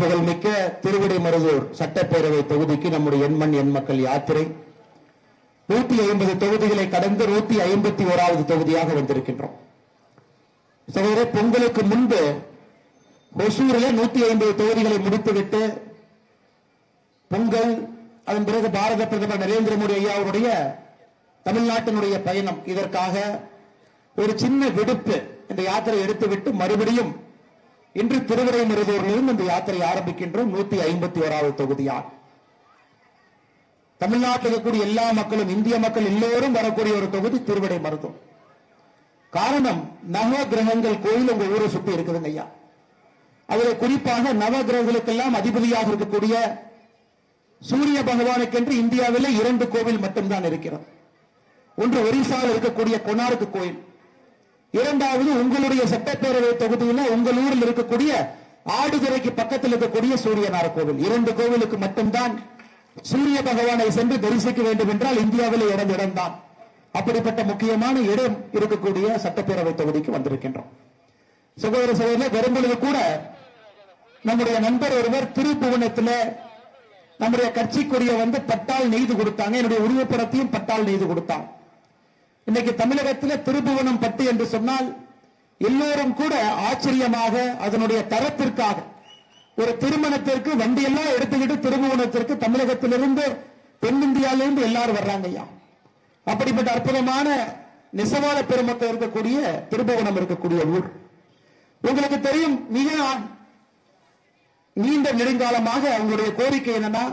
புகழ்மிக்க திருவிடைமருதூர் சட்டப்பேரவை தொகுதிக்கு நம்முடைய எண்மண் எண் மக்கள் யாத்திரை. நூத்தி ஐம்பது தொகுதிகளை கடந்து நூத்தி ஐம்பத்தி ஓராவது தொகுதியாக வந்திருக்கின்றோம். சகோதர பொங்கலுக்கு முன்பு ஒசூரில் நூத்தி ஐம்பது தொகுதிகளை முடித்துவிட்டு பொங்கல் அதன் பிறகு பாரத பிரதமர் நரேந்திர மோடி ஐயா அவருடைய தமிழ்நாட்டினுடைய பயணம். இதற்காக ஒரு சின்ன விடுப்பு இந்த யாத்திரை எடுத்துவிட்டு மறுபடியும் இன்று திருவிடைமருதூரிலிருந்து இந்த யாத்திரை ஆரம்பிக்கின்றோம். நூத்தி ஐம்பத்தி ஓராவது தொகுதியார் தமிழ்நாட்டில் இருக்கக்கூடிய எல்லா மக்களும் இந்திய மக்கள் எல்லோரும் வரக்கூடிய ஒரு தொகுதி திருவிடை மருதூர் காரணம் நவ கிரகங்கள் கோயில் உங்க ஊரை சுத்தி இருக்குதுங்க ஐயா. அதுல குறிப்பாக நவ கிரகங்களுக்கெல்லாம் அதிபதியாக இருக்கக்கூடிய சூரிய பகவானுக்கென்று இந்தியாவில் இரண்டு கோவில் மட்டும்தான் இருக்கிறது. ஒன்று ஒரிசாவில் இருக்கக்கூடிய கொனார்க்கு கோயில். இரண்டாவது உங்களுடைய சட்டப்பேரவை தொகுதியில் உங்கள் ஊரில் இருக்கக்கூடிய ஆடுதுறைக்கு பக்கத்தில் இருக்கக்கூடிய சூரியனார் கோவில். இரண்டு கோவிலுக்கு மட்டும்தான் சூரிய பகவானை சென்று தரிசிக்க வேண்டும் என்றால் இந்தியாவில் இடம் இடம்தான். அப்படிப்பட்ட முக்கியமான இடம் இருக்கக்கூடிய சட்டப்பேரவை தொகுதிக்கு வந்திருக்கின்றோம். சகோதர சகோதரர் வரும்பொழுது கூட நம்முடைய நண்பர் ஒருவர் திருப்புவனத்தில் நம்முடைய கட்சிக்குரிய வந்து பட்டால் நெய்து கொடுத்தாங்க. என்னுடைய உருவப்படத்தையும் பட்டால் நெய்து கொடுத்தாங்க இன்னைக்கு தமிழகத்தில் திருபுவனம் பட்டு என்று சொன்னால் எல்லோரும் கூட ஆச்சரியமாக அதனுடைய தரத்திற்காக ஒரு திருமணத்திற்கு வண்டியெல்லாம் எடுத்துக்கிட்டு திருபுவனத்திற்கு தமிழகத்திலிருந்து தென்னிந்தியாவிலிருந்து எல்லாரும் வர்றாங்க ஐயா. அப்படிப்பட்ட அற்புதமான நெசவாள பெருமத்தை இருக்கக்கூடிய திருபுவனம் இருக்கக்கூடிய ஊர். உங்களுக்கு தெரியும் மிக நீண்ட நெடுங்காலமாக அவங்களுடைய கோரிக்கை என்னன்னா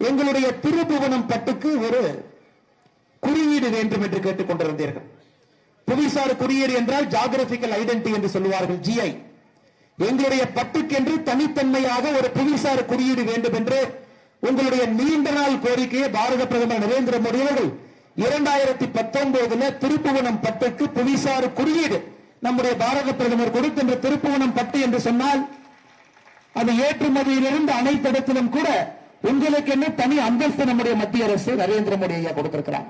எங்களுடைய திருபுவனம் பட்டுக்கு ஒரு குறியீடு வேண்டும் என்று கேட்டுக் கொண்டிருந்தீர்கள் புவிசார் குறியீடு என்றால் ஜாகிரபிக்கல் ஐடென்டி என்று சொல்லுவார்கள் ஜிஐ எங்களுடைய பட்டுக்கென்று தனித்தன்மையாக ஒரு புவிசார் குறியீடு வேண்டும் என்று உங்களுடைய நீண்ட நாள் கோரிக்கையை பாரத பிரதமர் நரேந்திர மோடி அவர்கள் இரண்டாயிரத்தி பத்தொன்பதுல திருப்புவனம் பட்டுக்கு புவிசார் குறியீடு நம்முடைய பாரத பிரதமர் கொடுக்கின்ற திருப்புவனம் பட்டு என்று சொன்னால் அது ஏற்றுமதியிலிருந்து அனைத்து இடத்திலும் கூட உங்களுக்கு என்ன தனி அந்தஸ்து நம்முடைய மத்திய அரசு நரேந்திர மோடி ஐயா கொடுத்திருக்கிறார்.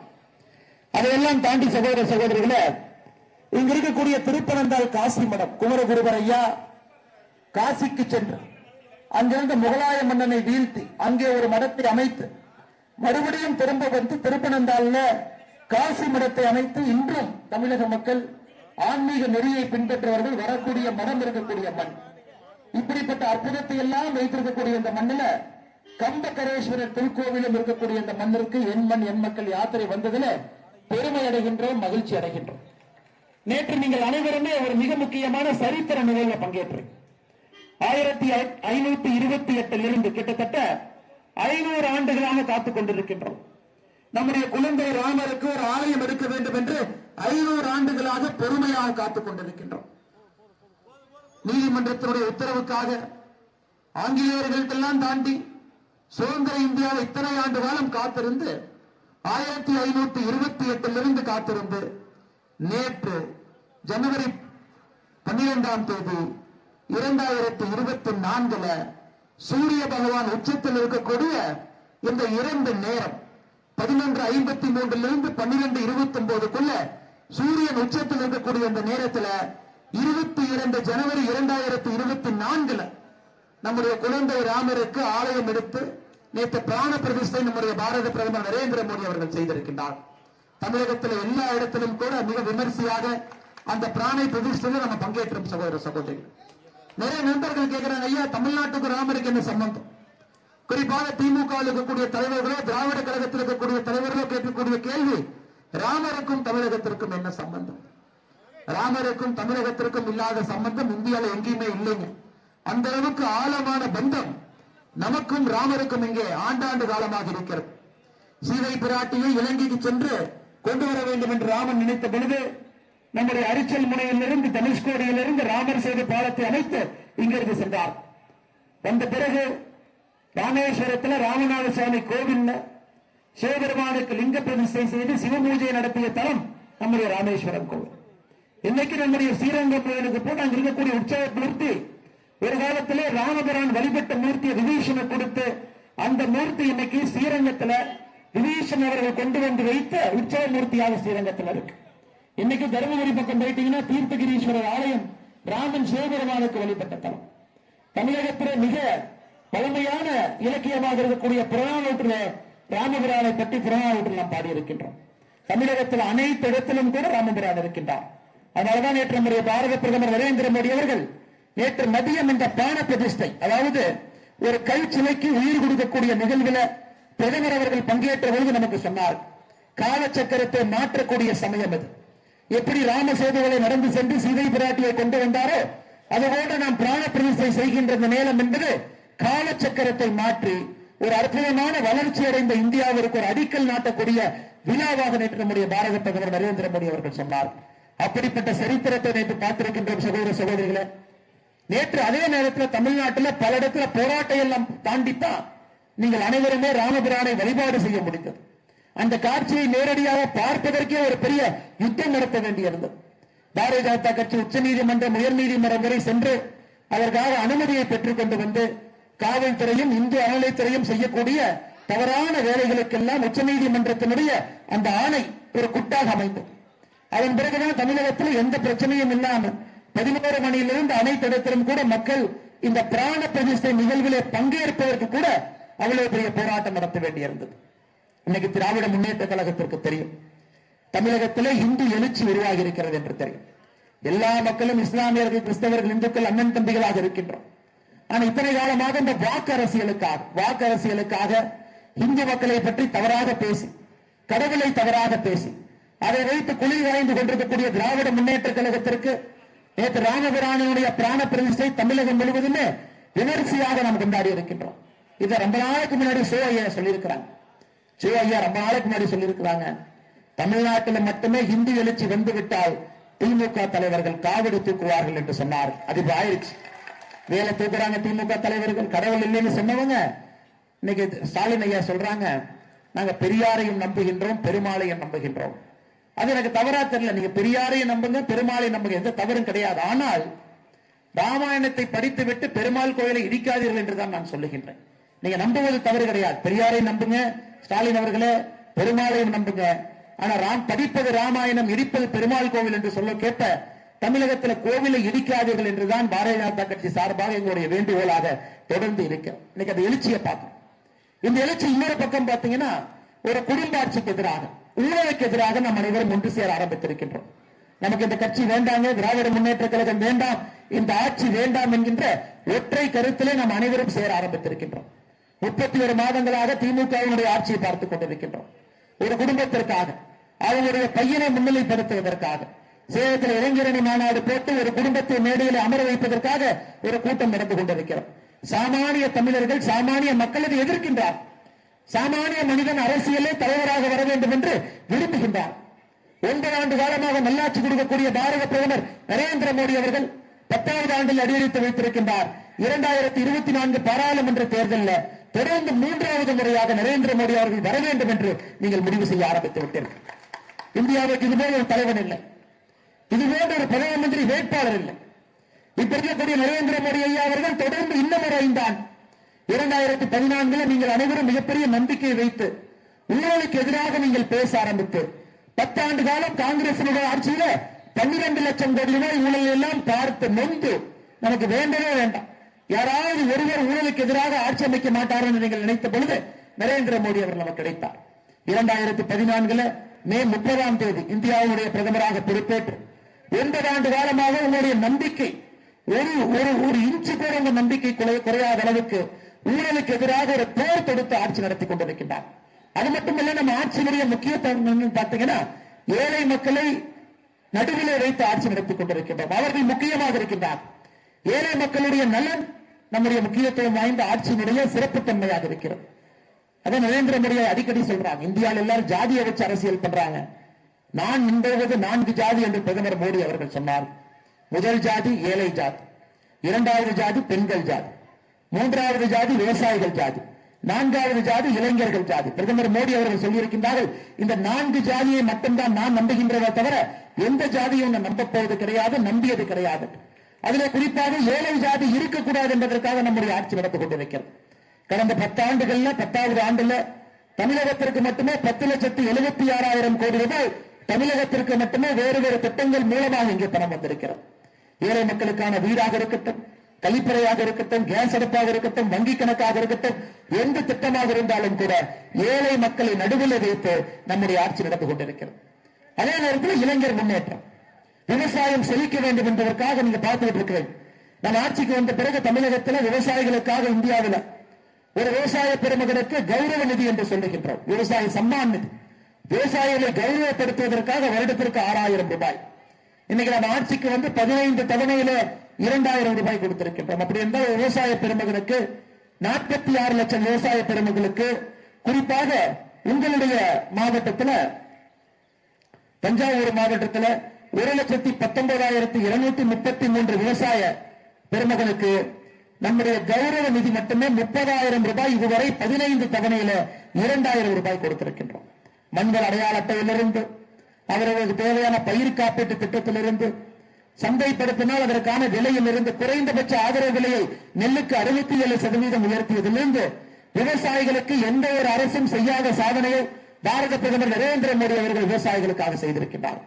அதையெல்லாம் தாண்டி சகோதர சகோதரிகளே இங்க இருக்கக்கூடிய திருப்பனந்தாள் காசி மடம் குமரகுருவர் ஐயா காசிக்கு சென்று அங்கிருந்து முகலாய மன்னனை வீழ்த்தி அங்கே ஒரு மடத்தை அமைத்து மறுபடியும் திரும்ப வந்து திருப்பனந்தாள்ல காசி மடத்தை அமைத்து இன்றும் தமிழக மக்கள் ஆன்மீக நெறியை பின்பற்றவர்கள் வரக்கூடிய மடம் இருக்கக்கூடிய மண். இப்படிப்பட்ட அற்புதத்தை எல்லாம் வைத்திருக்கக்கூடிய இந்த மண்ணில கம்பகரேஸ்வரர் திருக்கோவிலும் இருக்கக்கூடிய இந்த மண்ணிற்கு என் மண் என் மக்கள் யாத்திரை வந்ததுல பெருமை அடைகின்றோம் மகிழ்ச்சி அடைகின்றோம். நேற்று நீங்கள் அனைவருமே ஒரு மிக முக்கியமான சரித்திர நிகழ்வுல பங்கேற்று ஆயிரத்தி ஐநூத்தி இருபத்தி எட்டில் இருந்து கிட்டத்தட்ட ஐநூறு ஆண்டுகளாக காத்துக் கொண்டிருக்கின்றோம். நம்முடைய குழந்தை ராமருக்கு ஒரு ஆலயம் எடுக்க வேண்டும் என்று ஐநூறு ஆண்டுகளாக பெருமையாக காத்துக் கொண்டிருக்கின்றோம். நீதிமன்றத்தினுடைய உத்தரவுக்காக ஆங்கிலேயர்களுக்கெல்லாம் தாண்டி சுதந்திர இந்தியாவை இத்தனை ஆண்டு காலம் காத்திருந்து ஆயிரத்தி ஐநூத்தி இருபத்தி எட்டிலிருந்து காத்திருந்து நேற்று ஜனவரி பன்னிரெண்டாம் தேதி இரண்டாயிரத்தி இருபத்தி நான்குல சூரிய பகவான் உச்சத்தில் இருக்கக்கூடிய இந்த இரண்டு நேரம் பதினொன்று ஐம்பத்தி மூன்றிலிருந்து பன்னிரெண்டு இருபத்தி ஒன்பதுக்குள்ள சூரியன் உச்சத்தில் இருக்கக்கூடிய இந்த நேரத்துல இருபத்தி இரண்டு ஜனவரி இரண்டாயிரத்தி இருபத்தி நான்குல நம்முடைய குழந்தை ராமருக்கு ஆலயம் எடுத்து நேற்று பிராண பிரதிஷ்டை நம்முடைய பாரத பிரதமர் நரேந்திர மோடி அவர்கள் செய்திருக்கின்றார். தமிழகத்தில் எல்லா இடத்திலும் கூட மிக விமர்சையாக அந்த பிராணை பிரதிஷ்டையில நம்ம பங்கேற்றோம் சகோதர சகோதரி நிறைய நண்பர்கள் கேட்கிறாங்க ஐயா தமிழ்நாட்டுக்கு ராமருக்கு என்ன சம்பந்தம்? குறிப்பாக திமுக இருக்கக்கூடிய தலைவர்களோ திராவிட கழகத்தில் இருக்கக்கூடிய தலைவர்களோ கேட்கக்கூடிய கேள்வி ராமருக்கும் தமிழகத்திற்கும் என்ன சம்பந்தம்? ராமருக்கும் தமிழகத்திற்கும் இல்லாத சம்பந்தம் இந்தியாவில் எங்கேயுமே இல்லைங்க. அந்த அளவுக்கு ஆழமான பந்தம் நமக்கும் ராமருக்கும் இங்கே ஆண்டாண்டு காலமாக இருக்கிறது. சீதை பிராட்டியை இலங்கைக்கு சென்று கொண்டு வர வேண்டும் என்று ராமன் நினைத்த பொழுது நம்முடைய அரிச்சல் முனையிலிருந்து தனுஷ்கோடியிலிருந்து ராமர் செய்த பாலத்தை அமைத்து இங்கிருந்து சென்றார். வந்த பிறகு ராமேஸ்வரத்தில் ராமநாத சுவாமி கோவில்ல சிவபெருமானுக்கு லிங்க பிரதிஷ்டை செய்து சிவபூஜை நடத்திய தலம் நம்முடைய ராமேஸ்வரம் கோவில். இன்னைக்கு நம்முடைய ஸ்ரீரங்கம் கோயிலுக்கு போட்டு அங்க இருக்கக்கூடிய உற்சவ ஒரு காலத்திலே ராமபிரான் வழிபட்ட மூர்த்தியை விபீஷனை கொடுத்து அந்த மூர்த்தி இன்னைக்கு ஸ்ரீரங்கத்துல விபீஷன் அவர்கள் கொண்டு வந்து வைத்த உற்சவ மூர்த்தியாக ஸ்ரீரங்கத்தில் இருக்கு. இன்னைக்கு தருமபுரி பக்கம் போயிட்டீங்கன்னா தீர்த்தகிரீஸ்வரர் ஆலயம் ராமன் சிவபெருமானுக்கு வழிபட்ட தலம். தமிழகத்திலே மிக பழமையான இலக்கியமாக இருக்கக்கூடிய புறநானூற்றில ராமபிரானை பற்றி புறநானூற்றில் நாம் பாடியிருக்கின்றோம். தமிழகத்தில் அனைத்து இடத்திலும் கூட ராமபிரான் இருக்கின்றார். அதனாலதான் நேற்று நம்முடைய பாரத பிரதமர் நரேந்திர மோடி அவர்கள் நேற்று மதியம் இந்த பான பிரதிஷ்டை அதாவது ஒரு கை சிலைக்கு உயிர் கொடுக்கக்கூடிய நிகழ்வுல பிரதமர் அவர்கள் பங்கேற்ற பொழுது நமக்கு சொன்னார் காலச்சக்கரத்தை மாற்றக்கூடிய சமயம் அது. எப்படி ராம சேதுகளை நடந்து சென்று சீதை பிராட்டியை கொண்டு வந்தாரோ அதுபோன்று நாம் பிராண பிரதிஷ்டை செய்கின்ற இந்த நேரம் என்பது காலச்சக்கரத்தை மாற்றி ஒரு அற்புதமான வளர்ச்சி அடைந்த இந்தியாவிற்கு ஒரு அடிக்கல் நாட்டக்கூடிய விழாவாக நேற்று நம்முடைய பாரத பிரதமர் நரேந்திர மோடி அவர்கள் சொன்னார். அப்படிப்பட்ட சரித்திரத்தை நேற்று பார்த்திருக்கின்ற சகோதர சகோதரிகளை நேற்று அதே நேரத்தில் தமிழ்நாட்டில் பல இடத்துல போராட்டம் எல்லாம் தாண்டித்தான் நீங்கள் அனைவருமே ராமபிரானை வழிபாடு செய்ய முடிந்தது. அந்த காட்சியை நேரடியாக பார்ப்பதற்கே ஒரு பெரிய யுத்தம் நடத்த வேண்டியிருந்தது. பாரதிய ஜனதா கட்சி உச்சநீதிமன்றம் உயர்நீதிமன்றம் வரை சென்று அதற்காக அனுமதியை பெற்றுக் கொண்டு வந்து காவல்துறையும் இந்து அறநிலைத்துறையும் செய்யக்கூடிய தவறான வேலைகளுக்கெல்லாம் உச்சநீதிமன்றத்தினுடைய அந்த ஆணை ஒரு குட்டாக அமைந்தது. அதன் பிறகுதான் தமிழகத்தில் எந்த பிரச்சனையும் இல்லாமல் பதினோரு மணியிலிருந்து அனைத்து இடத்திலும் கூட மக்கள் இந்த பிராண பிரதிஷ்டை நிகழ்விலே பங்கேற்பதற்கு கூட அவ்வளவு பெரிய போராட்டம் நடத்த வேண்டியிருந்தது. இன்னைக்கு திராவிட முன்னேற்ற கழகத்திற்கு தெரியும். தமிழகத்திலே இந்து எழுச்சி உருவாகி இருக்கிறது என்று தெரியும். எல்லா மக்களும் இஸ்லாமியர்கள் கிறிஸ்தவர்கள் இந்துக்கள் அண்ணன் தம்பிகளாக இருக்கின்றோம். ஆனா இத்தனை காலமாக இந்த வாக்கு அரசியலுக்காக வாக்கு அரசியலுக்காக இந்து மக்களை பற்றி தவறாக பேசி கடவுளை தவறாக பேசி அதை வைத்து குளிர் வாய்ந்து கொண்டிருக்கக்கூடிய திராவிட முன்னேற்ற கழகத்திற்கு நேற்று ராமபிரானுடைய பிராண பிரதிஷ்டை தமிழகம் முழுவதுமே விமர்சையாக நாம் கொண்டாடி இருக்கின்றோம். இதை ரொம்ப நாளைக்கு முன்னாடி சிவ ஐயா சொல்லியிருக்கிறாங்க. சிவ ஐயா ரொம்ப நாளைக்கு முன்னாடி சொல்லியிருக்கிறாங்க. தமிழ்நாட்டில் மட்டுமே ஹிந்தி எழுச்சி வந்து விட்டால் திமுக தலைவர்கள் காவிரி தூக்குவார்கள் என்று சொன்னார். அது இப்ப ஆயிடுச்சு வேலை தூக்குறாங்க திமுக தலைவர்கள். கடவுள் இல்லைன்னு சொன்னவங்க இன்னைக்கு ஸ்டாலின் ஐயா சொல்றாங்க. நாங்க பெரியாரையும் நம்புகின்றோம் பெருமாளையும் நம்புகின்றோம். அது எனக்கு தவறா தெரியல. நீங்க பெரியாரையும் நம்புங்க பெருமாளையும் நம்புங்க. எந்த தவறும் கிடையாது. ஆனால் ராமாயணத்தை படித்துவிட்டு பெருமாள் கோயிலை இடிக்காதீர்கள் என்றுதான் நான் சொல்லுகின்றேன். நீங்க நம்புவது தவறு கிடையாது. பெரியாரையும் நம்புங்க ஸ்டாலின் அவர்களே பெருமாளையும் நம்புங்க. ஆனா ராம் படிப்பது ராமாயணம் இடிப்பது பெருமாள் கோவில் என்று சொல்ல கேட்ட தமிழகத்தில் கோவிலை இடிக்காதீர்கள் என்றுதான் பாரதிய ஜனதா கட்சி சார்பாக எங்களுடைய வேண்டுகோளாக தொடர்ந்து இருக்க இன்னைக்கு அந்த எழுச்சியை பார்க்கணும். இந்த எழுச்சி இன்னொரு பக்கம் பாத்தீங்கன்னா ஒரு குடும்ப ஆட்சிக்கு எதிராக. ஊழலுக்கு எதிராக நம் அனைவரும் ஒன்று சேர ஆரம்பித்திருக்கின்றோம். நமக்கு இந்த கட்சி வேண்டாங்க திராவிட முன்னேற்ற கழகம் வேண்டாம் இந்த ஆட்சி வேண்டாம் என்கின்ற ஒற்றை கருத்திலே நாம் அனைவரும் சேர ஆரம்பித்திருக்கின்றோம். முப்பத்தி ஒரு மாதங்களாக திமுகவினுடைய ஆட்சியை பார்த்துக் கொண்டிருக்கின்றோம். ஒரு குடும்பத்திற்காக அவங்களுடைய பையனை முன்னிலைப்படுத்துவதற்காக சேலத்தில் இளைஞரணி மாநாடு போட்டு ஒரு குடும்பத்தை மேடையில் அமர வைப்பதற்காக ஒரு கூட்டம் நடந்து கொண்டிருக்கிறோம். சாமானிய தமிழர்கள் சாமானிய மக்கள் எதிர்க்கின்றார் சாமானிய மனிதன் அரசியலே தலைவராக வர வேண்டும் என்று விரும்புகின்றார். ஒன்பது ஆண்டு காலமாக நல்லாட்சி கொடுக்கக்கூடிய பாரத பிரதமர் நரேந்திர மோடி அவர்கள் பத்தாவது ஆண்டில் அடியெடுத்து வைத்திருக்கின்றார். இரண்டாயிரத்தி இருபத்தி நான்கு பாராளுமன்ற தேர்தலில் தொடர்ந்து மூன்றாவது முறையாக நரேந்திர மோடி அவர்கள் வர வேண்டும் என்று நீங்கள் முடிவு செய்ய ஆரம்பித்து விட்டீர்கள். இந்தியாவுக்கு இதுபோல ஒரு தலைவன் இல்லை. இதுபோன்ற ஒரு பிரதம மந்திரி வேட்பாளர் இல்லை. இப்ப இருக்கக்கூடிய நரேந்திர மோடி ஐயா அவர்கள் தொடர்ந்து இன்னும் ஒரு ஐந்தான் இரண்டாயிரத்தி பதினான்குல நீங்கள் அனைவரும் மிகப்பெரிய நம்பிக்கை வைத்து ஊழலுக்கு எதிராக நீங்கள் பேச ஆரம்பித்து பத்தாண்டு காலம் காங்கிரசினுடைய ஆட்சியில பன்னிரண்டு லட்சம் கோடி ரூபாய் ஊழல் எல்லாம் பார்த்து நொந்து நமக்கு வேண்டவே வேண்டாம். யாராவது ஒருவர் ஊழலுக்கு எதிராக ஆட்சி அமைக்க மாட்டார் என்று நீங்கள் நினைத்த பொழுது நரேந்திர மோடி அவர் நமக்கு கிடைத்தார். இரண்டாயிரத்தி பதினான்குல மே முப்பதாம் தேதி இந்தியாவுடைய பிரதமராக பொறுப்பேற்று ஒன்பது ஆண்டு காலமாக உங்களுடைய நம்பிக்கை ஒரு ஒரு ஒரு இன்ச்சு கூட உங்க நம்பிக்கை குறை- குறையாத அளவுக்கு ஊழலுக்கு எதிராக ஒரு போர் தொடுத்து ஆட்சி நடத்தி கொண்டிருக்கின்றார். அது மட்டுமல்ல நம்ம ஆட்சியினுடைய முக்கியத்துவம் பார்த்தீங்கன்னா ஏழை மக்களை நடுவிலே வைத்து ஆட்சி நடத்தி கொண்டிருக்கின்றோம் அவர்கள் முக்கியமாக இருக்கின்றார். ஏழை மக்களுடைய நலன் நம்முடைய முக்கியத்துவம் வாய்ந்த ஆட்சியினுடைய சிறப்புத்தன்மையாக இருக்கிறது. அதான் நரேந்திர மோடியை அடிக்கடி சொல்றாங்க. இந்தியாவில் எல்லாரும் ஜாதியை வச்சு அரசியல் பண்றாங்க. நான் நின்றது நான்கு ஜாதி என்று பிரதமர் மோடி அவர்கள் சொன்னார். முதல் ஜாதி ஏழை ஜாதி. இரண்டாவது ஜாதி பெண்கள் ஜாதி. மூன்றாவது ஜாதி விவசாயிகள் ஜாதி. நான்காவது ஜாதி இளைஞர்கள் ஜாதி. பிரதமர் மோடி அவர்கள் சொல்லியிருக்கின்றார்கள் இந்த நான்கு ஜாதியை மட்டும்தான் நான் நம்புகின்றதை தவிர எந்த ஜாதியும் நம்ப போவது கிடையாது நம்பியது கிடையாது. அதுல குறிப்பாக ஏழை ஜாதி இருக்கக்கூடாது என்பதற்காக நம்முடைய ஆட்சி நடந்து கொண்டிருக்கிறது. கடந்த பத்தாண்டுகள்ல பத்தாவது ஆண்டுல தமிழகத்திற்கு மட்டுமே பத்து லட்சத்து எழுபத்தி ஆறாயிரம் கோடி ரூபாய் தமிழகத்திற்கு மட்டுமே வேறு வேறு திட்டங்கள் மூலமாக இங்கே பணம் வந்திருக்கிறது. ஏழை மக்களுக்கான வீடாக இருக்கட்டும் கழிப்பறையாக இருக்கட்டும் கேஸ் அடுப்பாக இருக்கட்டும் வங்கி கணக்காக இருக்கட்டும் எந்த திட்டமாக இருந்தாலும் கூட ஏழை மக்களை நடுவில் வைத்து நம்முடைய ஆட்சி நடந்து கொண்டிருக்கிறது. அதே நேரத்தில் இளைஞர் முன்னேற்றம். விவசாயம் செழிக்க வேண்டும் என்பதற்காக நீங்க பார்த்துட்டு இருக்கிறீங்க. நம்ம ஆட்சிக்கு வந்த பிறகு தமிழகத்தில் விவசாயிகளுக்காக இந்தியாவில் ஒரு விவசாய பெருமகனுக்கு கௌரவ நிதி என்று சொல்லுகின்றோம். விவசாய சம்மான் நிதி. விவசாயிகளை கௌரவப்படுத்துவதற்காக வருடத்திற்கு ஆறாயிரம் ரூபாய். இன்னைக்கு நம்ம ஆட்சிக்கு வந்து பதினைந்து தவணையில இரண்டாயிரம் ரூபாய் கொடுத்திருக்கின்றோம். அப்படி என்றால் விவசாய பெருமகனுக்கு நாற்பத்தி ஆறு லட்சம் விவசாய பெருமகளுக்கு குறிப்பாக உங்களுடைய மாவட்டத்தில் தஞ்சாவூர் மாவட்டத்தில் ஒரு லட்சத்தி பத்தொன்பதாயிரத்தி இருநூத்தி முப்பத்தி மூன்று விவசாய பெருமகனுக்கு நம்முடைய கௌரவ நிதி மட்டுமே முப்பதாயிரம் ரூபாய் இதுவரை பதினைந்து தவணையில இரண்டாயிரம் ரூபாய் கொடுத்திருக்கின்றோம். மண்கள் அடையாள அட்டையிலிருந்து அவர்களுக்கு தேவையான பயிர் காப்பீட்டு திட்டத்திலிருந்து சந்தைப்படுத்தினால் அதற்கான விலையிலிருந்து குறைந்தபட்ச ஆதரவு விலையை நெல்லுக்கு அறுபத்தி ஏழு சதவீதம் உயர்த்தியதிலிருந்து விவசாயிகளுக்கு எந்த ஒரு அரசும் செய்யாத சாதனையை பாரத பிரதமர் நரேந்திர மோடி அவர்கள் விவசாயிகளுக்காக செய்திருக்கிறார்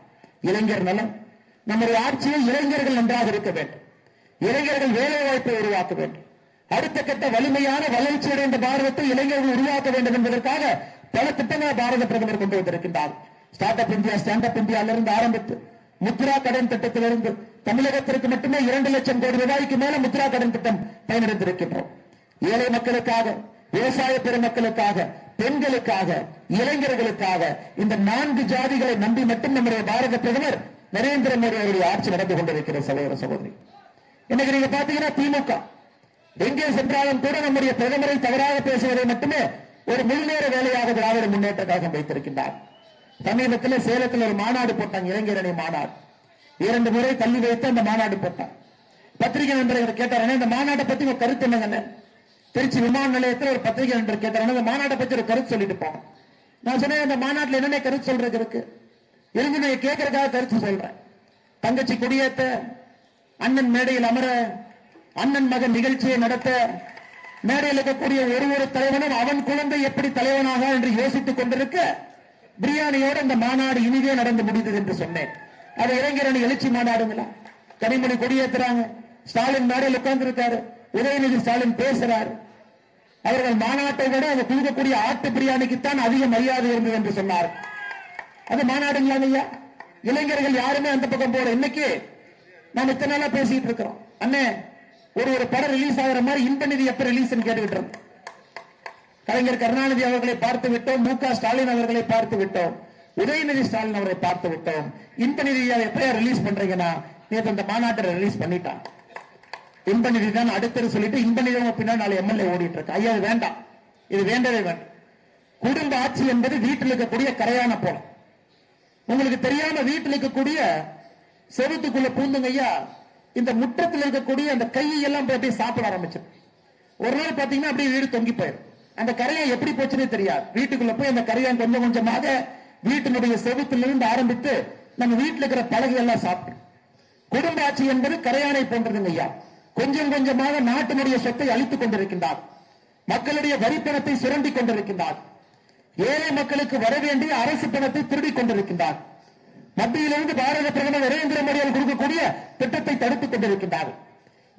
இளைஞர் நலம் நம்முடைய ஆட்சியில் இளைஞர்கள் நன்றாக இருக்க வேண்டும். இளைஞர்கள் வேலை வாய்ப்பை உருவாக்க வேண்டும். அடுத்த கட்ட வலிமையான வளர்ச்சி அடைந்த பாரதத்தை இளைஞர்கள் உருவாக்க வேண்டும் என்பதற்காக பல திட்டங்களை பாரத பிரதமர் கொண்டு வந்திருக்கின்றார். Start up India stand up இந்தியாவிலிருந்து ஆரம்பித்து முத்ரா கடன் திட்டத்திலிருந்து தமிழகத்திற்கு மட்டுமே இரண்டு லட்சம் கோடி ரூபாய்க்கு மேல முத்ரா கடன் திட்டம் பயனடைந்திருக்கின்றோம். ஏழை மக்களுக்காக விவசாய பெருமக்களுக்காக பெண்களுக்காக இளைஞர்களுக்காக இந்த நான்கு ஜாதிகளை நம்பி மட்டும் நம்முடைய பாரத பிரதமர் நரேந்திர மோடி அவருடைய ஆட்சி நடந்து கொண்டிருக்கிற சகோதர சகோதரி. இன்னைக்கு நீங்க பாத்தீங்கன்னா திமுக. எங்கே சென்றாலும் கூட நம்முடைய பிரதமரை தவறாக பேசுவதை மட்டுமே ஒரு முழுநேர வேலையாக திராவிட முன்னேற்ற கழகம் வைத்திருக்கின்றார். சமீபத்தில் சேலத்தில் ஒரு மாநாடு போட்டாங்க இளைஞரணி மாநாடு. இரண்டு முறை தள்ளி வைத்து அந்த மாநாடு போட்டான் பத்திரிகை நண்பர்கள் கேட்டார் இந்த மாநாட்டை பத்தி ஒரு கருத்து என்னங்க திருச்சி விமான நிலையத்தில் ஒரு பத்திரிகை நண்பர் கேட்டார் இந்த மாநாட்டை பத்தி ஒரு கருத்து சொல்லிட்டு போனோம் நான் சொன்னேன் அந்த மாநாட்டில் என்னென்ன கருத்து சொல்றது இருக்கு? இருந்து நான் கேட்கறதுக்காக கருத்து சொல்றேன். தங்கச்சி குடியேற்ற அண்ணன் மேடையில் அமர அண்ணன் மகன் நிகழ்ச்சியை நடத்த மேடையில் இருக்கக்கூடிய ஒரு ஒரு தலைவனும் அவன் குழந்தை எப்படி தலைவனாக என்று யோசித்துக் கொண்டிருக்க பிரியாணியோடு அந்த மாநாடு இனிதே நடந்து முடிந்தது என்று சொன்னேன். அது இளைஞரணி எழுச்சி மாநாடுங்களா? கனிமொழி கொடியேற்றுறாங்க ஸ்டாலின் மேடையில் உட்கார்ந்து இருக்காரு உதயநிதி ஸ்டாலின் பேசுறாரு. அவர்கள் மாநாட்டை விட அதை கொடுக்கக்கூடிய ஆட்டு பிரியாணிக்குத்தான் அதிக மரியாதை இருந்தது என்று சொன்னார். அது மாநாடுங்களா ஐயா இளைஞர்கள் யாருமே அந்த பக்கம் போற இன்னைக்கு நாம் இத்தனை நாளா பேசிட்டு இருக்கிறோம். அண்ணே ஒரு ஒரு படம் ரிலீஸ் ஆகிற மாதிரி இன்பநிதி எப்ப ரிலீஸ் கேட்டுக்கிட்டு இருக்கோம். கலைஞர் கருணாநிதி அவர்களை பார்த்து விட்டோம். மு ஸ்டாலின் அவர்களை பார்த்து விட்டோம். உதயநிதி ஸ்டாலின் அவரை பார்த்து விட்டோம். இந்த நிதியை எப்பயா ரிலீஸ் பண்றீங்கன்னா நேற்று அந்த மாநாட்டை ரிலீஸ் பண்ணிட்டான். இன்ப நிதி தான் அடுத்தது சொல்லிட்டு இன்ப நிதி பின்னால் நாலு எம்எல்ஏ ஓடிட்டு இருக்கு. ஐயா வேண்டாம். இது வேண்டவே வேண்டாம். குடும்ப ஆட்சி என்பது வீட்டில் இருக்கக்கூடிய கரையான போலம் உங்களுக்கு தெரியாம வீட்டில் இருக்கக்கூடிய செவத்துக்குள்ள பூந்துங்க ஐயா இந்த முற்றத்தில் இருக்கக்கூடிய அந்த கையை எல்லாம் போய் அப்படியே சாப்பிட ஆரம்பிச்சிடும். ஒரு நாள் பாத்தீங்கன்னா அப்படியே வீடு தொங்கி போயிடும். அந்த கரையை எப்படி போச்சுன்னே தெரியாது. வீட்டுக்குள்ள போய் அந்த கரையான் கொஞ்சம் கொஞ்சமாக வீட்டினுடைய செவத்திலிருந்து ஆரம்பித்து நம்ம வீட்டில் இருக்கிற பலகை எல்லாம் சாப்பிடும். குடும்ப ஆட்சி என்பது கரையானை போன்றதுங்க ஐயா. கொஞ்சம் கொஞ்சமாக நாட்டினுடைய சொத்தை அழித்துக் கொண்டிருக்கின்றார். மக்களுடைய வரிப்பணத்தை சுரண்டி கொண்டிருக்கின்றார். ஏழை மக்களுக்கு வர வேண்டிய அரசு பணத்தை திருடிக் கொண்டிருக்கின்றார். மத்தியிலிருந்து பாரத பிரதமர் நரேந்திர மோடி அவர்கள் கொடுக்கக்கூடிய திட்டத்தை தடுத்துக் கொண்டிருக்கின்றார்.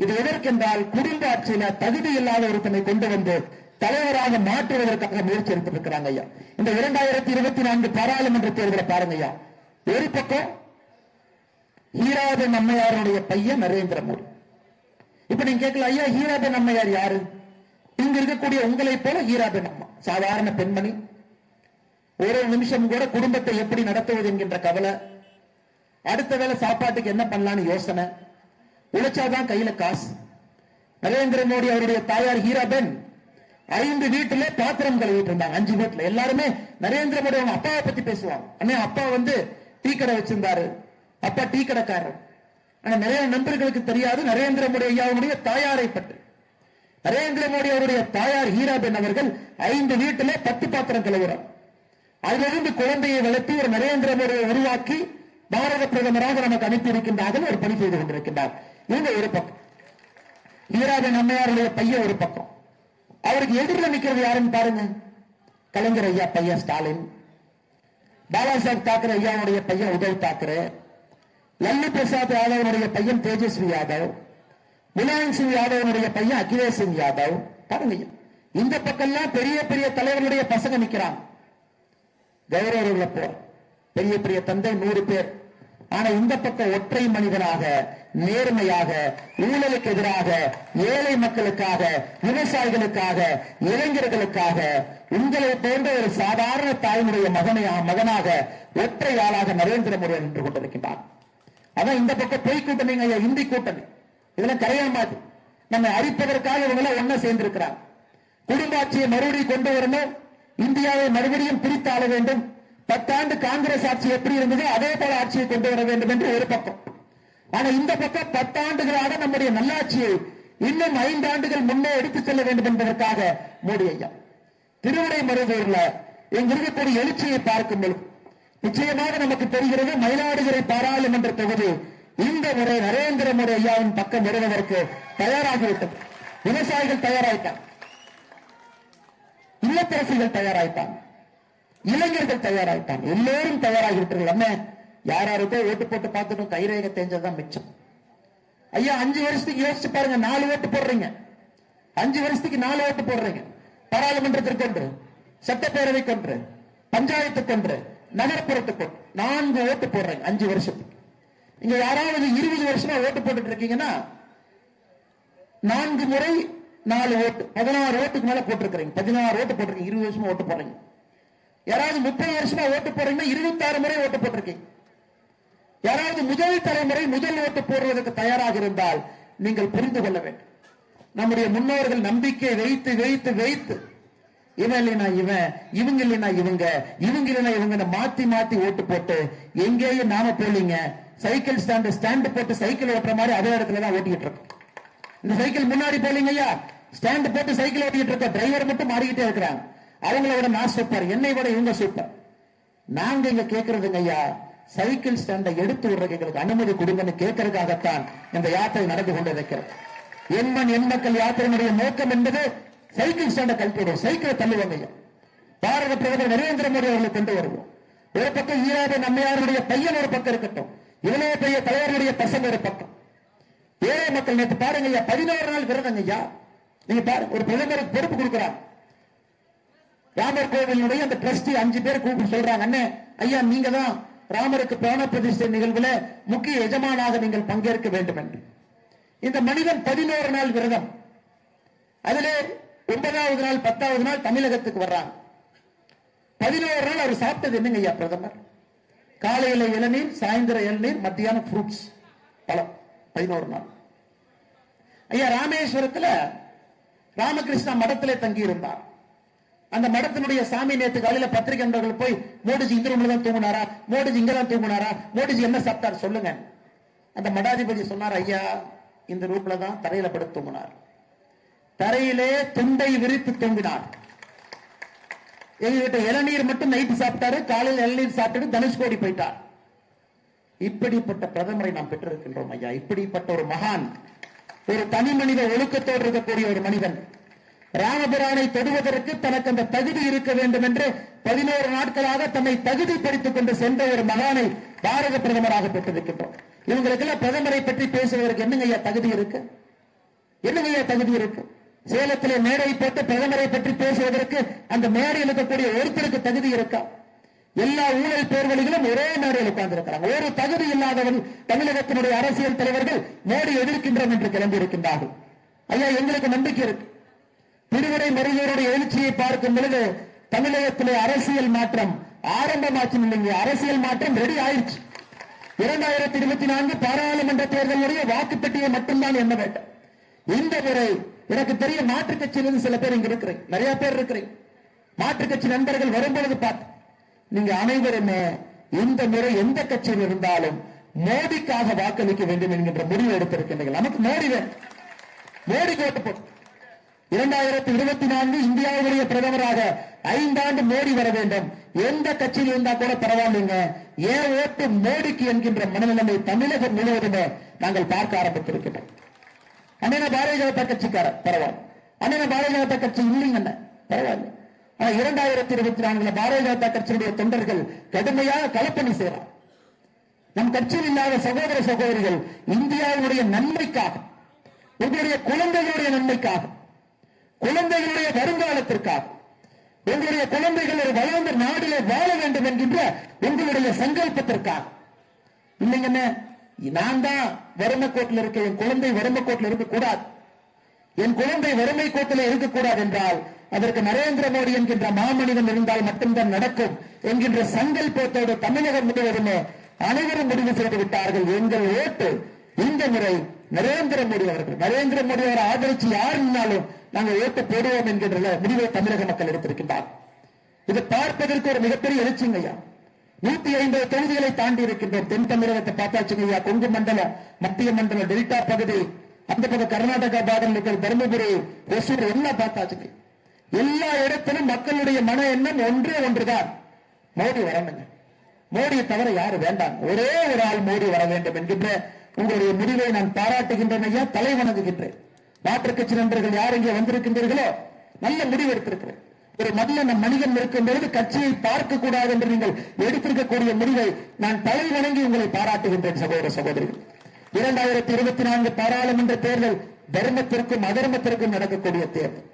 இது எதற்கென்றால் குடும்ப ஆட்சியில தகுதி இல்லாத ஒருத்தனை கொண்டு வந்து தலைவராக மாற்றுவதற்காக முயற்சி எடுத்திருக்கிறாங்க ஐயா. இந்த இரண்டாயிரத்தி இருபத்தி நான்கு பாராளுமன்ற தேர்தலை பாருங்க ஐயா. ஒரு பக்கம் ஹீராபன் அம்மையாருடைய பையன் நரேந்திர மோடி. இப்ப நீங்க கேட்கல ஐயா ஹீராபன் அம்மையார் யாரு? இங்க இருக்கக்கூடிய உங்களை போல ஹீராபன் அம்மா. சாதாரண பெண்மணி. ஒரு நிமிஷம் கூட குடும்பத்தை எப்படி நடத்துவது என்கின்ற கவலை. அடுத்த வேளை சாப்பாட்டுக்கு என்ன பண்ணலாம்னு யோசனை. உழைச்சாதான் கையில காசு. நரேந்திர மோடி அவருடைய தாயார் ஹீராபென் ஐந்து வீட்டுல பாத்திரம் கழுவிட்டு இருந்தாங்க. அஞ்சு வீட்டுல. எல்லாருமே நரேந்திர மோடி அவங்க அப்பாவை பத்தி பேசுவாங்க. அண்ணே அப்பா வந்து டீ கடை வச்சிருந்தாரு. அப்பா டீ கடைக்காரர். ஆனா நிறைய நண்பர்களுக்கு தெரியாது. நரேந்திர மோடி ஐயாவுடைய தாயாரை பற்றி. நரேந்திர மோடி அவருடைய தாயார் ஹீராபென் அவர்கள் ஐந்து வீட்டுல பத்து பாத்திரம் கழுவுறார். அதிலிருந்து குழந்தையை வளர்த்து ஒரு நரேந்திர மோடியை உருவாக்கி பாரத பிரதமராக நமக்கு அனுப்பி இருக்கின்றார்கள் ஒரு பணி செய்து கொண்டிருக்கின்றார். இவங்க ஒரு பக்கம். ஈராஜன் அம்மையாருடைய பையன் ஒரு பக்கம். அவருக்கு எதிரில் நிக்கிறது யாருன்னு பாருங்க. கலைஞர் ஐயா பையன் ஸ்டாலின். பாலாசாஹிப் தாக்கரே ஐயாவுடைய பையன் உதவ் தாக்கரே. லல்லு பிரசாத் யாதவனுடைய பையன் தேஜஸ்வி யாதவ். முலாயம் சிங் யாதவனுடைய பையன் அகிலேஷ் சிங் யாதவ். பாருங்க இந்த பக்கம்லாம் பெரிய பெரிய தலைவர்களுடைய பசங்க நிக்கிறாங்க. கௌரவர்களை போற பெரிய பெரிய தந்தை நூறு பேர். ஆனா இந்த பக்கம் ஒற்றை மனிதனாக நேர்மையாக ஊழலுக்கு எதிராக ஏழை மக்களுக்காக விவசாயிகளுக்காக இளைஞர்களுக்காக உங்களை போன்ற ஒரு சாதாரண தாயினுடைய மகனை மகனாக ஒற்றை ஆளாக நரேந்திர மோடி நின்று கொண்டிருக்கின்றார். அதான் இந்த பக்கம் பொய் கூட்டணிங்க ஐயா இந்தி கூட்டணி. இதெல்லாம் கரையாமாது நம்மை அரிப்பதற்காக இவங்க ஒன்ன ஒண்ணா குடும்ப ஆட்சியை மறுபடியும் கொண்டு வரணும். இந்தியாவை மறுபடியும் பிரித்து ஆள வேண்டும். பத்தாண்டு காங்கிரஸ் ஆட்சி எப்படி இருந்ததோ அதே போல ஆட்சியை கொண்டு வர வேண்டும் என்று ஒரு பக்கம். ஆனா இந்த பக்கம் பத்தாண்டுகளாக நம்முடைய நல்லாட்சியை இன்னும் ஐந்து ஆண்டுகள் முன்னே எடுத்துச் செல்ல வேண்டும் என்பதற்காக மோடி ஐயா. திருவிடை மருதூர்ல இங்க இருக்கக்கூடிய எழுச்சியை பார்க்கும் பொழுது நிச்சயமாக நமக்கு தெரிகிறது மயிலாடுதுறை பாராளுமன்ற தொகுதி இந்த முறை நரேந்திர மோடி ஐயாவின் பக்கம் வருவதற்கு தயாராகிவிட்டது. விவசாயிகள் தயாராயிட்டார் இல்லத்தரசிகள் தயாராயிட்டாங்க. இளைஞர்கள் தயாராகிட்டாங்க. எல்லோரும் தயாராகிவிட்டார்கள் என்ன யார் யாருக்கோ ஓட்டு போட்டு பார்த்துட்டும். கைரேக தேஞ்சதுதான் மிச்சம். ஐயா அஞ்சு வருஷத்துக்கு யோசிச்சு பாருங்க. நாலு ஓட்டு போடுறீங்க. அஞ்சு வருஷத்துக்கு நாலு ஓட்டு போடுறீங்க. பாராளுமன்றத்திற்கு ஒன்று சட்டப்பேரவைக்கு ஒன்று பஞ்சாயத்துக்கு ஒன்று நகர்ப்புறத்துக்கு நான்கு ஓட்டு போடுறீங்க அஞ்சு வருஷத்துக்கு. இங்க யாராவது இருபது வருஷமா ஓட்டு போட்டுட்டு இருக்கீங்கன்னா நான்கு முறை நாலு ஓட்டு பதினாறு ஓட்டுக்கு மேல போட்டிருக்கிறீங்க. பதினாறு ஓட்டு போட்டிருக்கீங்க. இருபது வருஷமா ஓட்டு போடுறீங்க. யாராவது முப்பது வருஷமா ஓட்டு போடுறீங்கன்னா இருபத்தாறு முறை ஓட்டு போட்டிருக்கீங்க. யாராவது முதல் தலைமுறை முதல் ஓட்டு போடுவதற்கு தயாராக இருந்தால் நீங்கள் புரிந்து கொள்ள வேண்டும். நம்முடைய முன்னோர்கள் நம்பிக்கை வைத்து வைத்து வைத்து இவன் இல்லைனா இவன் இவங்க இல்லைனா இவங்க இவங்க இல்லைனா இவங்க மாத்தி மாத்தி ஓட்டு போட்டு எங்கேயும் நாம போலீங்க. சைக்கிள் ஸ்டாண்டு ஸ்டாண்டு போட்டு சைக்கிள் ஓட்டுற மாதிரி அதே இடத்துல தான் ஓட்டிட்டு இருக்கோம். இந்த சைக்கிள் முன்னாடி போலீங்க ஐயா. ஸ்டாண்ட் போட்டு சைக்கிள் ஓட்டிட்டு இருக்க டிரைவர் மட்டும் மாறிக்கிட்டே இருக்கிறாங்க. அவங்கள விட நான் சூப்பர் என்னை விட இவங்க சூப்பர். நாங்க இங்க கேட்கறதுங்க ஐயா சைக்கிள் ஸ்டாண்டை எடுத்து விடுறதுக்கு எங்களுக்கு அனுமதி கொடுங்கன்னு கேட்கறதுக்காகத்தான் இந்த யாத்திரை நடந்து கொண்டிருக்கிறது. எண்மண் எண் மக்கள் யாத்திரையினுடைய நோக்கம் என்பது சைக்கிள் ஸ்டாண்டை கழட்டிவிடும் சைக்கிளை தள்ளுவாங்க ஐயா. பாரத பிரதமர் நரேந்திர மோடி அவர்களை கொண்டு வருவோம். ஒரு பக்கம் ஈராத நம்மையாருடைய பையன் ஒரு பக்கம் இருக்கட்டும். இவ்வளவு பெரிய தலைவருடைய பசங்க ஒரு பக்கம். ஏழை மக்கள் நேற்று பாருங்க ஐயா பதினோரு நாள் விரதங்க ஐயா. நீங்க பாருங்க ஒரு பிரதமருக்கு பொறுப்பு கொடுக்குறாங்க. ராமர் கோவிலுடைய அந்த டிரஸ்டி அஞ்சு பேர் கூப்பிட்டு சொல்றாங்க அண்ணே ஐயா நீங்க தான் ராமருக்கு பிராண பிரதிஷ்டை நிகழ்வுல முக்கிய எஜமானாக நீங்கள் பங்கேற்க வேண்டும் என்று இந்த மனிதன் பதினோரு நாள் விரதம். அதிலே ஒன்பதாவது நாள் பத்தாவது நாள் தமிழகத்துக்கு வர்றாங்க பதினோரு நாள் அவர் சாப்பிட்டது என்னங்க ஐயா பிரதமர்? காலையில இளநீர் சாயந்தர இளநீர் மத்தியானம் ஃப்ரூட்ஸ் பழம். பதினோரு நாள். ஐயா ராமேஸ்வரத்துல ராமகிருஷ்ணா மடத்திலே தங்கி இருந்தார் அந்த மடத்தினுடைய சாமி நேத்து காலையில பத்திரிகை நண்பர்கள் போய் மோடிஜி இந்த ரூம்ல தான் தூங்குனாரா? மோடிஜி இங்க தான் தூங்குனாரா? மோடிஜி என்ன சாப்பிட்டார்? சொல்லுங்க. அந்த மடாதிபதி சொன்னார் ஐயா இந்த ரூம்ல தான் தரையில படுத்து தூங்கினார். தரையிலே துண்டை விரித்து தூங்கினார். எங்ககிட்ட இளநீர் மட்டும் நைட்டு சாப்பிட்டாரு காலையில் இளநீர் சாப்பிட்டு தனுஷ்கோடி போயிட்டார். இப்படிப்பட்ட பிரதமரை நாம் பெற்றிருக்கின்றோம் ஐயா. இப்படிப்பட்ட ஒரு மகான் ஒரு தனி மனித ஒழுக்கத்தோடு இருக்கக்கூடிய ஒரு மனிதன். ராமபிரானை தொடுவதற்கு தனக்கு அந்த தகுதி இருக்க வேண்டும் என்று பதினோரு நாட்களாக தன்னை தகுதிப்படுத்திக் கொண்டு சென்ற ஒரு மகானை பாரத பிரதமராக பெற்றிருக்கின்றோம். இவங்களுக்கெல்லாம் பிரதமரை பற்றி பேசுவதற்கு என்னங்க ஐயா தகுதி இருக்கு? என்னங்க ஐயா தகுதி இருக்கு? சேலத்திலே மேடை போட்டு பிரதமரை பற்றி பேசுவதற்கு அந்த மேடையில் இருக்கக்கூடிய ஒருத்தருக்கு தகுதி இருக்கா? எல்லா ஊழல் பேர்வழிகளும் ஒரே மேடையில் உட்கார்ந்திருக்கிறாங்க. ஒரு தகுதி இல்லாதவன் தமிழகத்தினுடைய அரசியல் தலைவர்கள் மோடி எதிர்க்கின்றோம் என்று கிளம்பி இருக்கின்றார்கள் ஐயா எங்களுக்கு நம்பிக்கை இருக்கு. திருவிடை மருகையருடைய எழுச்சியை பார்க்கும் பொழுது தமிழகத்திலே அரசியல் மாற்றம் ஆரம்பமாச்சு இல்லைங்க. அரசியல் மாற்றம் ரெடி ஆயிடுச்சு இரண்டாயிரத்தி இருபத்தி நான்கு பாராளுமன்ற தேர்தலுடைய வாக்குப்பட்டியை மட்டும்தான் என்ன வேண்டும் இந்த முறை எனக்கு தெரிய மாற்றுக் கட்சியிலிருந்து சில பேர் இங்க இருக்கிறேன். நிறைய பேர் இருக்கிறேன். மாற்றுக் கட்சி நண்பர்கள் வரும்பொழுது பார்த்து நீங்க அனைவருமே இந்த முறை எந்த கட்சியில் இருந்தாலும் மோடிக்காக வாக்களிக்க வேண்டும் என்கின்ற முடிவு எடுத்திருக்கின்றீர்கள் நமக்கு மோடி வேணும். மோடி ஓட்டு போட்டு இரண்டாயிரத்தி இருபத்தி நான்கு இந்தியாவுடைய பிரதமராக ஐந்தாண்டு மோடி வர வேண்டும். எந்த கட்சியில் இருந்தா கூட பரவாயில்லைங்க. ஏன் ஓட்டு மோடிக்கு என்கின்ற மனநிலைமை தமிழகம் முழுவதுமே நாங்கள் பார்க்க ஆரம்பித்திருக்கிறோம் அண்ணன பாரதிய ஜனதா கட்சிக்காரர் பரவாயில்ல. அண்ணன பாரதிய ஜனதா கட்சி இல்லைங்க பரவாயில்ல. ஆனா இரண்டாயிரத்தி இருபத்தி நான்குல பாரதிய ஜனதா கட்சியுடைய தொண்டர்கள் கடுமையாக கலப்பணி செய்யறார் நம் கட்சியில் இல்லாத சகோதர சகோதரிகள் இந்தியாவுடைய நன்மைக்காக உங்களுடைய குழந்தைகளுடைய நன்மைக்காக குழந்தைகளுடைய வருங்காலத்திற்காக உங்களுடைய குழந்தைகள் ஒரு வளர்ந்த நாடிலே வாழ வேண்டும் என்கின்ற உங்களுடைய சங்கல்பத்திற்காக. இல்லைங்கண்ணே நான் தான் வறுமை கோட்டில் இருக்க என் குழந்தை வறுமை கோட்டில் இருக்கக்கூடாது. என் குழந்தை வறுமை கோட்டில் இருக்கக்கூடாது என்றால் அதற்கு நரேந்திர மோடி என்கின்ற மாமனிதன் இருந்தால் மட்டும்தான் நடக்கும் என்கின்ற சங்கல்பத்தோடு தமிழகம் முழுவதுமே அனைவரும் முடிவு செய்து விட்டார்கள். எங்கள் ஓட்டு இந்த முறை நரேந்திர மோடி அவர்கள் நரேந்திர மோடி அவரை ஆதரிச்சு யார் இருந்தாலும் நாங்கள் ஓட்டு போடுவோம் என்கின்ற முடிவை தமிழக மக்கள் எடுத்திருக்கின்றார். இது பார்ப்பதற்கு ஒரு மிகப்பெரிய எழுச்சிங்க ஐயா. நூத்தி ஐம்பது தொகுதிகளை தாண்டி இருக்கின்றோம். தென் தமிழகத்தை பார்த்தாச்சுங்க ஐயா கொங்கு மண்டலம் மத்திய மண்டலம் டெல்டா பகுதி அந்த பக்கம் கர்நாடகா பாகம் இருக்கிற தருமபுரி ஒசூர் எல்லாம் பார்த்தாச்சுங்க எல்லா இடத்திலும் மக்களுடைய மன எண்ணம் ஒன்றே ஒன்றுதான். மோடி வரணுங்க. மோடியை தவிர யாரு வேண்டாம். ஒரே ஒரு ஆள் மோடி வர வேண்டும் என்கின்ற உங்களுடைய முடிவை நான் பாராட்டுகின்றேன் ஐயா தலை வணங்குகின்றேன். மாற்றுக் கட்சி நண்பர்கள் யார் இங்கே வந்திருக்கின்றீர்களோ நல்ல முடிவு எடுத்திருக்கிறேன். ஒரு நல்ல நம் மனிதன் இருக்கும் பொழுது கட்சியை பார்க்க கூடாது என்று நீங்கள் எடுத்திருக்கக்கூடிய முடிவை நான் தலை வணங்கி உங்களை பாராட்டுகின்றேன் சகோதர சகோதரிகள். இரண்டாயிரத்தி இருபத்தி நான்கு பாராளுமன்ற தேர்தல் தர்மத்திற்கும் அதர்மத்திற்கும் நடக்கக்கூடிய தேர்தல்.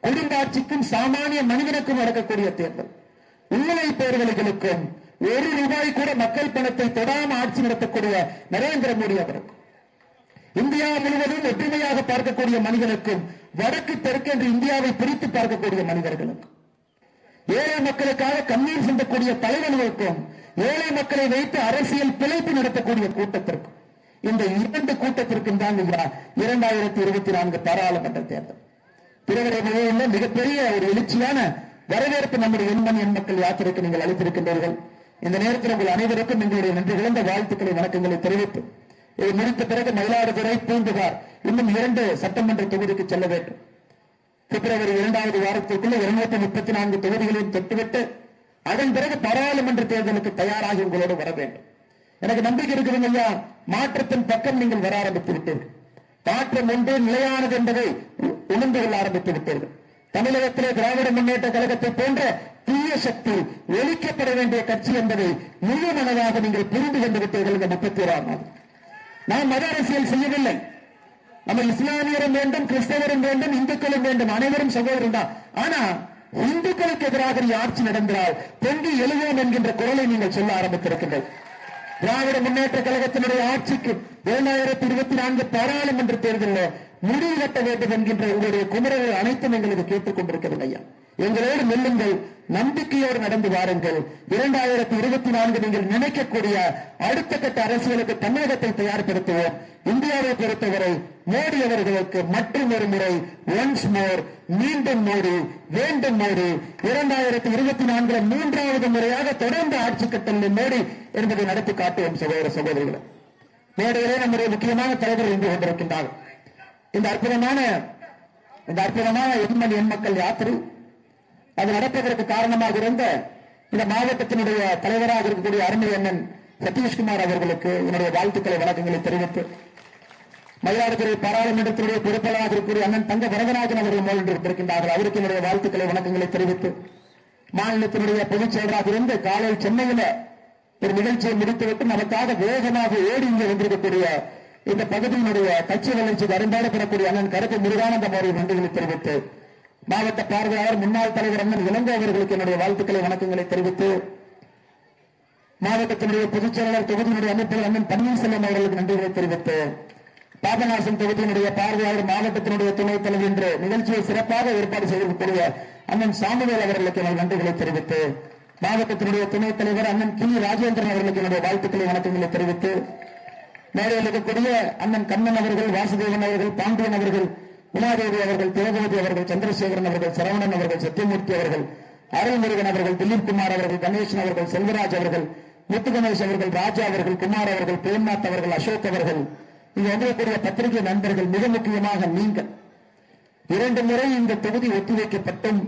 குடும்ப ஆட்சிக்கும் சாமானிய மனிதனுக்கும் நடக்கக்கூடிய தேர்தல். உண்மை பேர்களுக்கும் ஒரு ரூபாய் கூட மக்கள் பணத்தை தொடாம ஆட்சி நடத்தக்கூடிய நரேந்திர மோடி அவர்கள். இந்தியா முழுவதும் ஒற்றுமையாக பார்க்கக்கூடிய மனிதனுக்கும் வடக்கு தெற்கு என்று இந்தியாவை பிரித்து பார்க்கக்கூடிய மனிதர்களுக்கும் ஏழை மக்களுக்காக கண்ணீர் சிந்தக்கூடிய தலைவர்களுக்கும் ஏழை மக்களை வைத்து அரசியல் பிழைப்பு நடத்தக்கூடிய கூட்டத்திற்கும் இந்த இரண்டு கூட்டத்திற்கும் தான் இரண்டாயிரத்தி இருபத்தி நான்கு பாராளுமன்ற தேர்தல். பிறகுடைய நிலையில் மிகப்பெரிய ஒரு எழுச்சியான வரவேற்பு நம்முடைய எண்மணி எண் மக்கள் யாத்திரைக்கு நீங்கள் அளித்திருக்கின்றீர்கள் இந்த நேரத்தில் உங்கள் அனைவருக்கும் எங்களுடைய நன்றி இழந்த வாழ்த்துக்களை வணக்கங்களை தெரிவித்து இதை முடித்த பிறகு மயிலாடுதுறை பூந்துகார் இன்னும் இரண்டு சட்டமன்ற தொகுதிக்கு செல்ல வேண்டும். பிப்ரவரி இரண்டாவது வாரத்திற்குள்ள இருநூத்தி முப்பத்தி நான்கு தொகுதிகளையும் தொட்டுவிட்டு அதன் பிறகு பாராளுமன்ற தேர்தலுக்கு தயாராகி உங்களோடு வர வேண்டும். எனக்கு நம்பிக்கை இருக்குதுங்க ஐயா மாற்றத்தின் பக்கம் நீங்கள் வர ஆரம்பித்து விட்டீர்கள். மாற்றம் ஒன்று நிலையானது என்பதை உணர்ந்து கொள்ள ஆரம்பித்து விட்டீர்கள். தமிழகத்திலே திராவிட முன்னேற்ற கழகத்தை போன்ற தீய சக்தி ஒழிக்கப்பட வேண்டிய கட்சி என்பதை முழு மனதாக நீங்கள் புரிந்து கொண்டு விட்டீர்கள் இந்த முப்பத்தி ஓராம் நாள் நாம் மத அரசியல் செய்யவில்லை. நம்ம இஸ்லாமியரும் வேண்டும் கிறிஸ்தவரும் வேண்டும் இந்துக்களும் வேண்டும் அனைவரும் சகோதரன் தான். ஆனா இந்துக்களுக்கு எதிராக நீ ஆட்சி நடந்தால் பொங்கி எழுவோம் என்கின்ற குரலை நீங்கள் சொல்ல ஆரம்பித்திருக்கின்றது திராவிட முன்னேற்ற கழகத்தினுடைய ஆட்சிக்கு இரண்டாயிரத்தி இருபத்தி நான்கு பாராளுமன்ற தேர்தலில் முடிவு கட்ட வேண்டும் என்கின்ற உங்களுடைய குமரர்கள் அனைத்தும் எங்களுக்கு கேட்டுக் கொண்டிருக்கிறது ஐயா. எங்களோடு மெல்லுங்கள் நம்பிக்கையோடு நடந்து வாருங்கள். இரண்டாயிரத்தி இருபத்தி நான்கு நீங்கள் நினைக்கக்கூடிய அடுத்த கட்ட அரசியலுக்கு தமிழகத்தை தயார்படுத்துவோம். இந்தியாவை பொறுத்தவரை மோடி அவர்களுக்கு மற்றும் ஒரு முறை ஒன்ஸ் மோர் மீண்டும் மோடி வேண்டும் மோடி. இரண்டாயிரத்தி இருபத்தி நான்கு மூன்றாவது முறையாக தொடர்ந்து ஆட்சி கட்டளில் மோடி என்பதை நடத்தி காட்டுவோம் சகோதர சகோதரிகளை. மேடையிலே நம்முடைய முக்கியமான தலைவர் இன்று கொண்டிருக்கின்றார். இந்த அற்புதமான இந்த அற்புதமான எண்மணி எண் மக்கள் யாத்திரை அது நடப்பதற்கு காரணமாக இருந்த இந்த மாவட்டத்தினுடைய தலைவராக இருக்கக்கூடிய அருமை அண்ணன் சதீஷ்குமார் அவர்களுக்கு என்னுடைய வாழ்த்துக்களை வழக்கங்களை தெரிவித்து மயிலாடுதுறை பாராளுமன்றத்தினுடைய பொறுப்பாளராக இருக்கக்கூடிய அண்ணன் தங்க வரதராஜன் அவர்கள் மேல் அவருக்கு என்னுடைய வாழ்த்துக்களை வணக்கங்களை தெரிவித்து மாநிலத்தினுடைய பொதுச் செயலராக இருந்து காலையில் சென்னையில ஒரு நிகழ்ச்சியை முடித்துவிட்டு நமக்காக வேகமாக ஓடி இங்கே வந்திருக்கக்கூடிய இந்த பகுதியினுடைய கட்சி வளர்ச்சிக்கு அருந்தாடப்படக்கூடிய அண்ணன் கருப்பு முருகானந்தம் அவர்கள் நன்றிகளை தெரிவித்து மாவட்ட பார்வையாளர் முன்னாள் தலைவர் அண்ணன் இளங்கோ அவர்களுக்கு என்னுடைய வாழ்த்துக்களை வணக்கங்களை தெரிவித்து மாவட்டத்தினுடைய பொதுச் செயலாளர் தொகுதியினுடைய அமைப்பு அண்ணன் பன்னீர்செல்வம் அவர்களுக்கு நன்றிகளை தெரிவித்து பாபநாசம் தொகுதியினுடைய பார்வையாளர் மாவட்டத்தினுடைய துணைத் தலைவர் என்று நிகழ்ச்சியை சிறப்பாக ஏற்பாடு செய்திருக்கக்கூடிய அண்ணன் சாமுவேல் அவர்களுக்கு எனது நன்றிகளை தெரிவித்து மாவட்டத்தினுடைய துணைத் தலைவர் அண்ணன் கி. ராஜேந்திரன் அவர்களுக்கு என்னுடைய வாழ்த்துக்களை வணக்கங்களை தெரிவித்து மேடையில் இருக்கக்கூடிய அண்ணன் கண்ணன் அவர்கள் வாசுதேவன் அவர்கள் பாண்டியன் அவர்கள் உமாதேவி அவர்கள் தேவகவதி அவர்கள் சந்திரசேகரன் அவர்கள் சரவணன் அவர்கள் சத்தியமூர்த்தி அவர்கள் அருள்முருகன் அவர்கள் திலீப் குமார் அவர்கள் கணேசன் அவர்கள் செல்வராஜ் அவர்கள் முத்து கணேஷ் அவர்கள் ராஜா அவர்கள் குமார் அவர்கள் பிரேம்நாத் அவர்கள் அசோக் அவர்கள். இங்கு வந்திருக்கக்கூடிய பத்திரிகை நண்பர்கள் மிக முக்கியமாக நீங்கள். இரண்டு முறை இந்த தொகுதி ஒத்திவைக்கப்பட்டும்.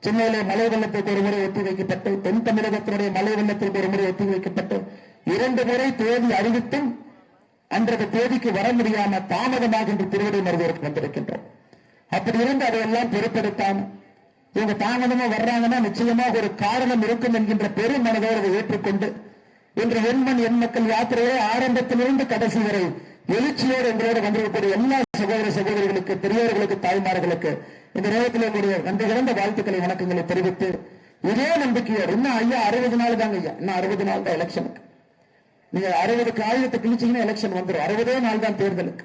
சென்னையிலே மலை வெள்ளத்திற்கு ஒரு முறை ஒத்தி வைக்கப்பட்டு தென் தமிழகத்தினுடைய மலை வெள்ளத்திற்கு ஒரு முறை ஒத்தி வைக்கப்பட்டு இரண்டு முறை தேதி அறிவித்தும் அன்றைய தேதிக்கு வர முடியாம தாமதமாக என்று திருவிடை மருத்துவருக்கு வந்திருக்கின்றோம். அப்படி இருந்து அதையெல்லாம் பொருட்படுத்தாம இவங்க தாமதமா வர்றாங்கன்னா நிச்சயமாக ஒரு காரணம் இருக்கும் என்கின்ற பெரும் மனதோடு அதை ஏற்றுக்கொண்டு இன்று எண்மண் எண் மக்கள் யாத்திரையை ஆரம்பத்திலிருந்து கடைசி வரை எழுச்சியோடு எங்களோடு வந்திருக்கக்கூடிய எல்லா சகோதர சகோதரிகளுக்கு பெரியவர்களுக்கு தாய்மார்களுக்கு இந்த நேரத்தில் எங்களுடைய நன்றி கலந்த வாழ்த்துக்களை வணக்கங்களை தெரிவித்து இதே நம்பிக்கையோடு இன்னும் ஐயா அறுபது நாள் தாங்க ஐயா இன்னும் அறுபது நாள் தான் எலெக்ஷனுக்கு நீங்க அறுபது காகிதத்தை கிழிச்சீங்கன்னா எலெக்ஷன் வந்துடும் அறுபதே நாள் தான் தேர்தலுக்கு.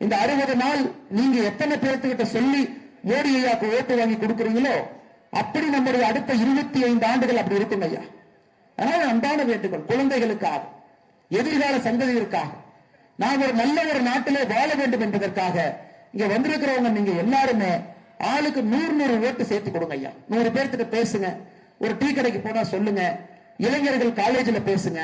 இந்த அறுபது நாள் நீங்க எத்தனை பேர்த்துக்கிட்ட சொல்லி மோடி ஐயாக்கு ஓட்டு வாங்கி கொடுக்குறீங்களோ அப்படி நம்முடைய அடுத்த இருபத்தி ஐந்து ஆண்டுகள் அப்படி இருக்குங்க ஐயா. அதனால அன்பான வேண்டுகோள் குழந்தைகளுக்காக எதிர்கால சந்ததியிற்காக நாம் ஒரு நல்ல ஒரு நாட்டிலே வாழ வேண்டும் என்பதற்காக இங்க வந்திருக்கிறவங்க நீங்க எல்லாருமே ஆளுக்கு நூறு நூறு ஓட்டு சேர்த்து கொடுங்க ஐயா. நூறு பேர்த்துக்கு பேசுங்க. ஒரு டீ கடைக்கு போனா சொல்லுங்க. இளைஞர்கள் காலேஜ்ல பேசுங்க.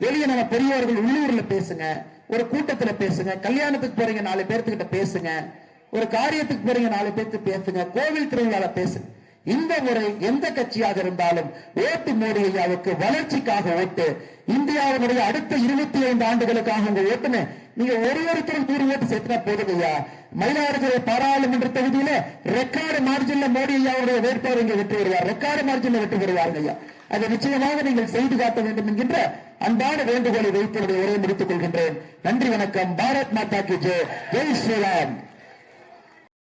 வெளியே நம்ம பெரியவர்கள் உள்ளூர்ல பேசுங்க ஒரு கூட்டத்துல பேசுங்க கல்யாணத்துக்கு போறீங்க நாலு பேர்த்துக்கிட்ட பேசுங்க ஒரு காரியத்துக்கு போறீங்க நாலு பேர்த்து பேசுங்க கோவில் திருவிழால பேசுங்க. இந்த முறை எந்த கட்சியாக இருந்தாலும் ஓட்டு மோடி ஐயாவுக்கு வளர்ச்சிக்காக ஓட்டு இந்தியாவினுடைய அடுத்த இருபத்தி ஐந்து ஆண்டுகளுக்காக உங்க ஓட்டுன்னு நீங்க ஒரு ஒருத்தரும் நூறு ஓட்டு சேர்த்துனா போதும் ஐயா. மயிலாடுதுறை பாராளுமன்ற தொகுதியில ரெக்கார்டு மார்ஜின்ல மோடி ஐயாவுடைய வேட்பாளர் இங்க வெற்றி வருவார் ரெக்கார்டு மார்ஜின்ல வெற்றி பெறுவார்கள் ஐயா. அதை நிச்சயமாக நீங்கள் செய்து காட்ட வேண்டும் என்கின்ற அன்பான வேண்டுகோளை வைத்து உரையை முடித்துக் கொள்கின்றேன். நன்றி வணக்கம். பாரத் மாதா கி ஜெய் ஜெய் ஸ்ரீராம்.